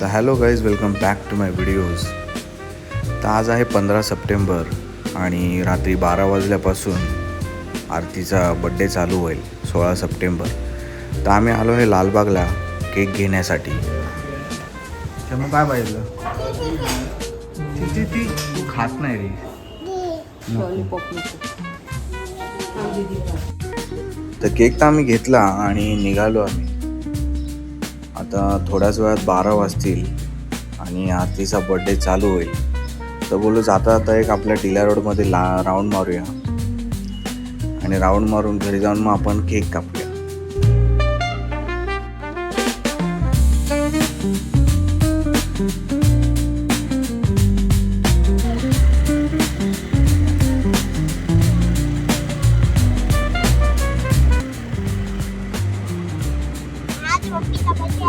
तर hello guys welcome back to my videos. तर आज आहे पंधरा सप्टेंबर आणि रात्री बारा वाजल्यापासून आरतीचा बड्डे चालू होईल सोळा सप्टेंबर. तर आम्ही आलो आहे लालबागला केक घेण्यासाठी. तर मग काय पाहिजे? ती ती तू खात नाही रे. तर केक तर आम्ही घेतला आणि निघालो आम्ही. आता थोड्याच वेळात बारा वाजतील आणि आरतीचा बड्डे चालू होईल. तर बोलू जाता जाता एक आपल्या टिला रोडमध्ये ला राऊंड मारूया. आणि राऊंड मारून घरी जाऊन मग आपण केक कापूया.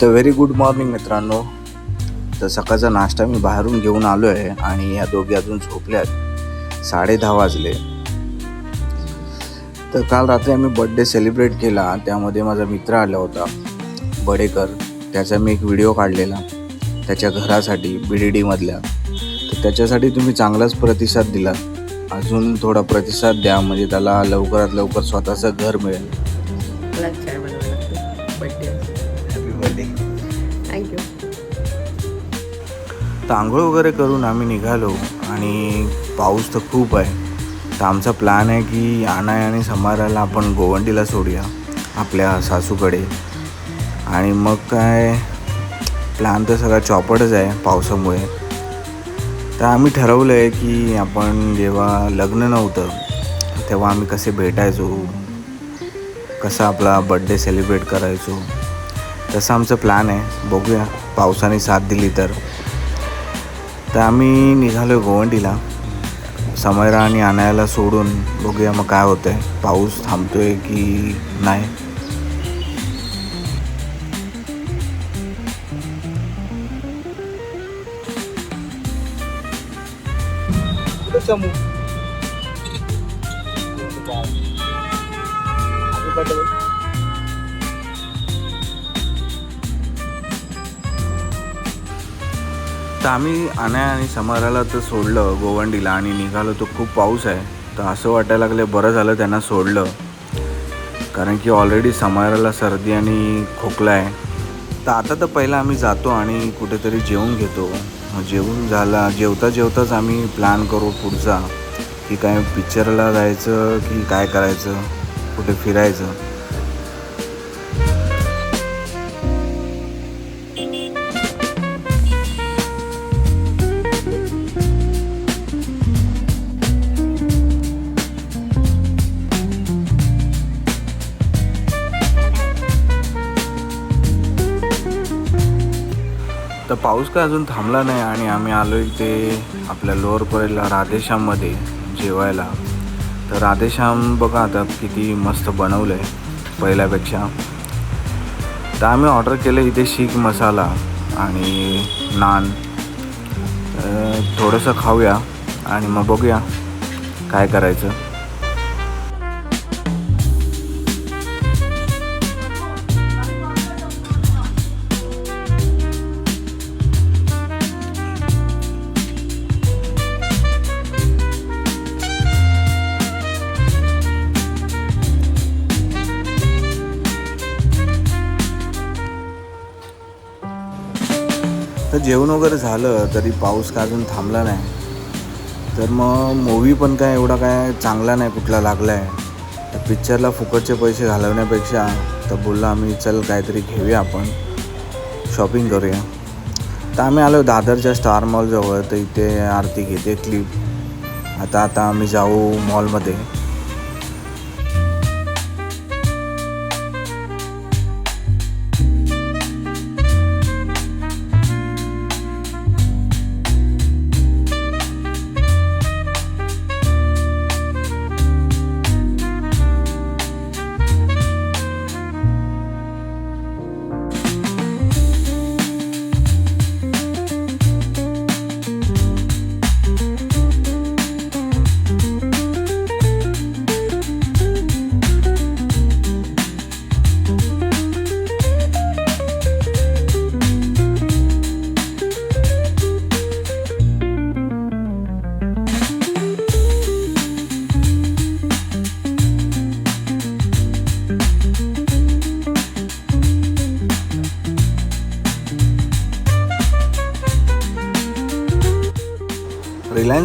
तर व्हेरी गुड मॉर्निंग मित्रांनो. तर सकाळचा नाश्ता मी बाहेरून घेऊन आलो आहे आणि या दोघी अजून झोपल्यात. साडे दहा वाजले. तर काल रात्री आम्ही बड्डे सेलिब्रेट केला. त्यामध्ये माझा मित्र आला होता बडेकर. त्याचा मी एक व्हिडिओ काढलेला त्याच्या घरासाठी बी डी डीमधल्या तर त्याच्यासाठी तुम्ही चांगलाच प्रतिसाद दिला. अजून थोडा प्रतिसाद द्या म्हणजे त्याला लवकरात लवकर स्वतःचं घर मिळेल. आंघोळ वगैरे करून आम्ही निघालो आणि पाऊस तर खूप आहे. तर आमचा प्लॅन आहे की आणाय आणि समाराला आपण गोवंडीला सोडूया आपल्या सासूकडे. आणि मग काय प्लॅन तर सगळा चॉपटच आहे पावसामुळे. तर आम्ही ठरवलं आहे की आपण जेव्हा लग्न नव्हतं तेव्हा आम्ही कसे भेटायचो कसा आपला बड्डे सेलिब्रेट करायचो तसं आमचं प्लॅन आहे. बघूया पावसाने साथ दिली तर. तर आम्ही निघालो गोवंडीला. समयरा आणि आणायला सोडून बघूया मग काय होतंय. पाऊस थांबतोय की नाही? तर आम्ही आणाय आणि समाराला तर सोडलं गोवंडीला आणि निघालो तो खूप पाऊस आहे. तर असं वाटायला लागलं बरं झालं त्यांना सोडलं. कारण की ऑलरेडी समाराला सर्दी आणि खोकला आहे. तर आता तर पहिला आम्ही जातो आणि कुठेतरी जेवून घेतो. जेवून झाला जेवता जेवताच आम्ही प्लॅन करू पुढचा. की काय पिक्चरला जायचं की काय करायचं? कुठे फिरायचं? पाऊस काय अजून थांबला नाही आणि आम्ही आलो इथे आपल्या लोअर परेला राधेश्याममध्ये जेवायला. तर राधेश्याम बघा आता किती मस्त बनवलं आहे पहिल्यापेक्षा. तर आम्ही ऑर्डर केलं इथे शीख मसाला आणि नान. थोडंसं खाऊया आणि मग बघूया काय करायचं. तर जेवण वगैरे झालं तरी पाऊस का अजून थांबला नाही. तर मग मूवी पण काय एवढा काय चांगला नाही कुठला लागला आहे तर पिक्चरला फुकटचे पैसे घालवण्यापेक्षा तर बोललं आम्ही चल काहीतरी घेऊया आपण. शॉपिंग करूया. तर आम्ही आलो दादरच्या स्टार मॉलजवळ तर इथे आरती घेते क्लिप आता आता आम्ही जाऊ मॉलमध्ये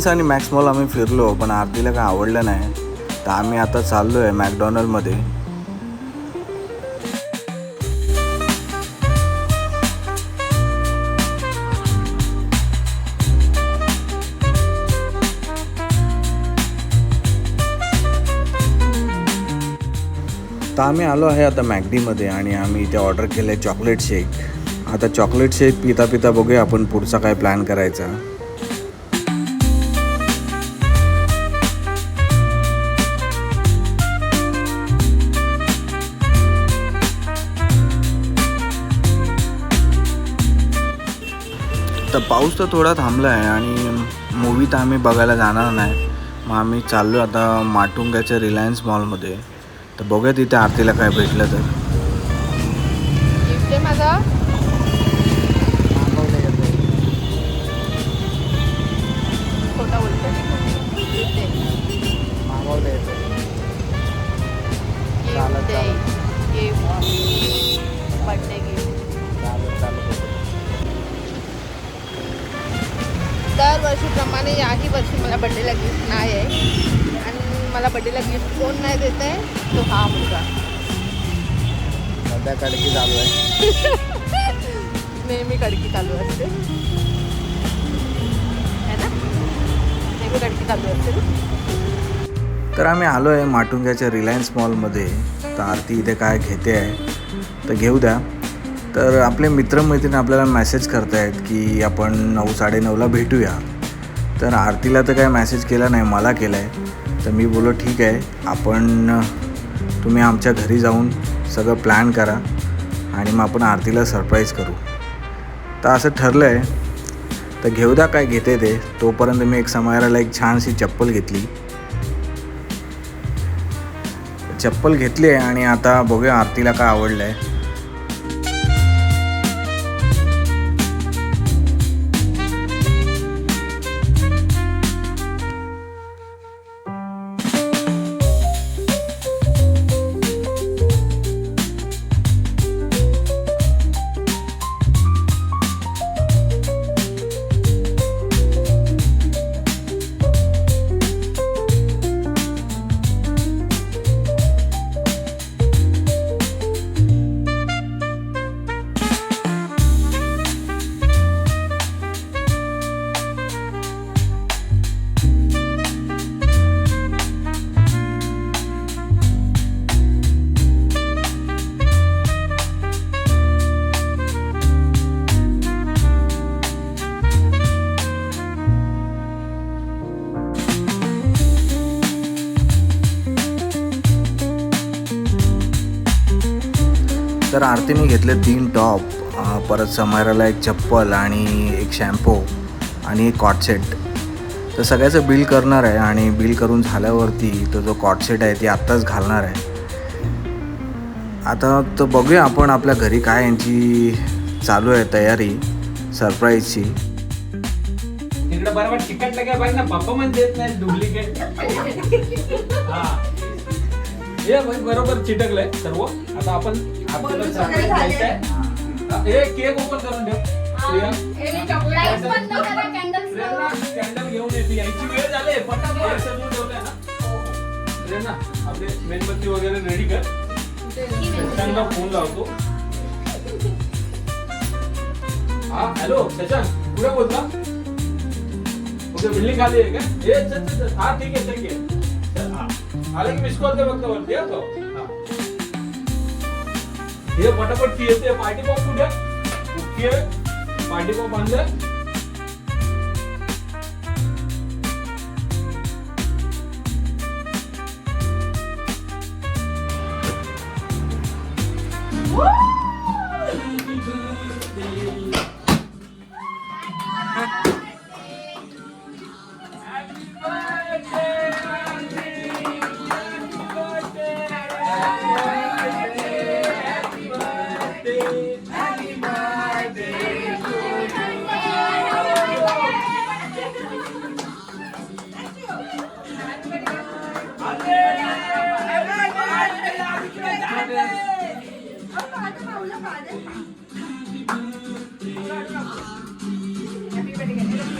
रिलायन्स आणि मॅक्स मॉल आम्ही फिरलो पण आरतीला काय आवडलं नाही. तर आम्ही आता चाललो आहे मॅकडॉनल्डमध्ये तर आम्ही आलो आहे आता मॅगडीमध्ये आणि आम्ही इथे ऑर्डर केलं आहे चॉकलेट शेक आता चॉकलेट शेक पिता पिता बघूया आपण पुढचा काय प्लॅन करायचा. तर पाऊस तर थोडा थांबला आहे आणि मूवी तर आम्ही बघायला जाणार नाही. मग आम्ही चाललो आता माटुंग्याच्या रिलायन्स मॉलमध्ये तर बघूया तिथे आरतीला काय भेटलं तर. माझा. दरवर्षीप्रमाणे याही वर्षी मला बड्डेला गिफ्ट नाही आहे. आणि मला बड्डेला गिफ्ट कोण नाही देत आहे तो हा मुलगा. सध्या कडकी चालू आहे. नेहमी कडकी चालू असते. है ना? नेहमी कडकी चालू असते तर आम्ही आलो आहे माटुंग्याच्या रिलायन्स मॉलमध्ये तर आरती इथे काय घेते आहे तर घेऊ द्या. तर आपले मित्रमैत्रिणी आपल्याला मेसेज करतायत की आपण नऊ साडेनऊला भेटूया. तर आरतीला तर काय मेसेज केला नाही मला केला आहे तर मी बोलो ठीक आहे आपण तुम्ही आमच्या घरी जाऊन सगळं प्लॅन करा आणि मग आपण आरतीला सरप्राईज करू. तर असं ठरलं आहे तर घेऊ द्या काय घेते ते. तोपर्यंत मी एक समायराला एक छानशी चप्पल घेतली. चप्पल घेतली आहे आणि आता बघूया आरतीला काय आवडलं आहे तर आरतीने घेतले तीन टॉप परत समायराला एक चप्पल आणि एक शॅम्पू आणि एक कॉटसेट तर सगळ्याचं बिल करणार आहे आणि बिल करून झाल्यावरती तो जो कॉटसेट आहे ती आत्ताच घालणार आहे. आता तर बघूया आपण आपल्या घरी काय यांची चालू आहे तयारी सरप्राईजची बरोबर ना पप्पा देत नाही डुप्लिकेट हे. बरोबर चिटकलंय सर्व. आता आपण surprise द्यायचं आहे. हा, हे केक ओपन करून ठेव. प्रिया. लाइट बंद करा कॅन्डल्स प्रेरणा कॅन्डल घेऊन येते यायची वेळ झाली पटापट हे. सजवून ठेवलंय ना. प्रेरणा आपले मेणबत्ती वगैरे रेडी कर. शशांकला फोन लावतो. हा हॅलो शशांक कुठे बोलता कुठे बिल्डिंग खाली आहे का? ए चल चल चल. हा ठीक आहे ठीक आहे. चल, हा. आलं की मिस कॉल दे फक्त वरती हा तो. हे पटापट ती येते पार्टी पॉप कुठे ओके पार्टी पॉप आणलं Happy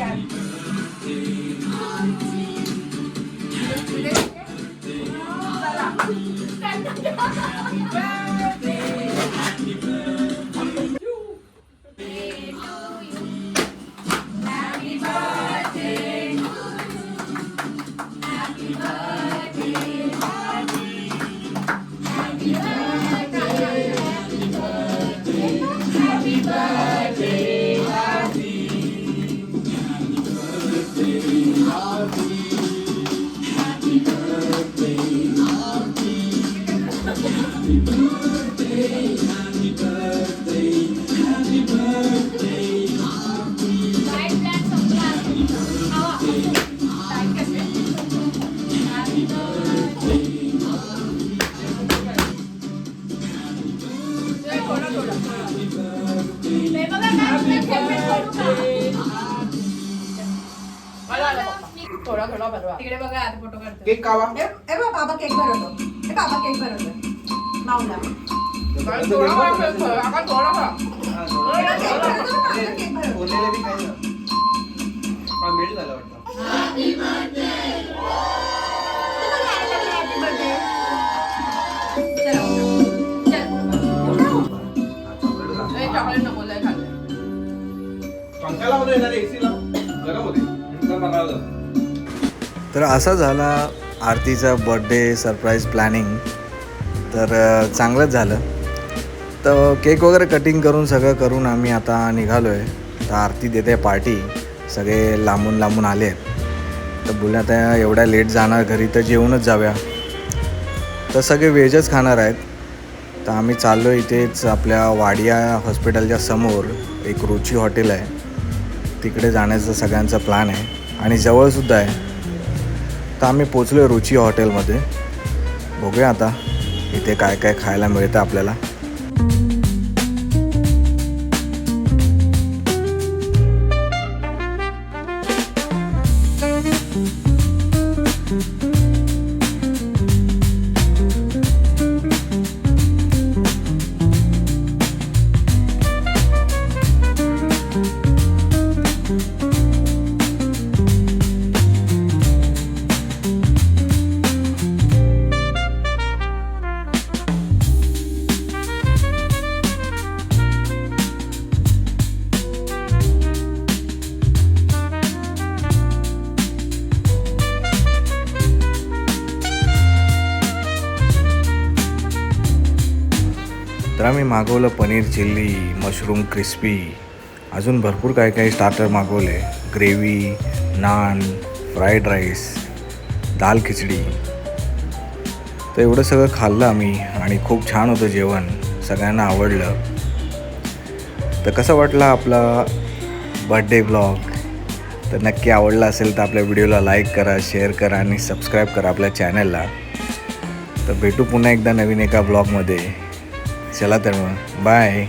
birthday. थोडा थोडा बरोबर तिकडे बघा आता फोटो काढतो. केक कावा. ए ए बा, बाबा केक भरवतो ए बाबा केक भरवतो माऊला. थोडा थोडा आपण थोडा थोडा. केक भरवतो, बाबा केक भरवतो. बोललेलं बी काही ना हा मेल झाला वाटतं. Happy birthday. चला, चल. ए, chocolate नको लय खाल्लं. येणार ला? गरम होते. बनवलं तर असा झाला आरतीचा बड्डे सरप्राईज प्लॅनिंग तर चांगलंच झालं. तर केक वगैरे कटिंग करून सगळं करून आम्ही आता निघालो आहे तर आरती देते पार्टी सगळे लांबून लांबून आले. आहेत तर बोलले त्या एवढ्या लेट जाणार घरी तर जेवूनच जाऊया. तर सगळे व्हेजच खाणार आहेत. तर आम्ही चाललो इथेच आपल्या वाडिया हॉस्पिटलच्या समोर. एक रुची हॉटेल आहे. तिकडे जाण्याचा सगळ्यांचा प्लॅन आहे. आणि जवळसुद्धा आहे. आता आम्ही पोचलो रुची हॉटेलमध्ये. बघूया आता इथे काय काय खायला मिळतं आपल्याला. मागवलं पनीर चिल्ली मशरूम क्रिस्पी. अजून भरपूर काय काही स्टार्टर मागवले. ग्रेव्ही नान फ्राईड राईस दाल खिचडी. तर एवढं सगळं खाल्लं आम्ही आणि खूप छान होतं जेवण. सगळ्यांना आवडलं. तर कसं वाटला आपला बर्थडे ब्लॉग तर नक्की आवडला असेल तर आपल्या व्हिडिओला लाईक करा शेअर करा आणि सबस्क्राईब करा आपल्या चॅनलला तर भेटू पुन्हा एकदा नवीन एका ब्लॉगमध्ये चला तर मग बाय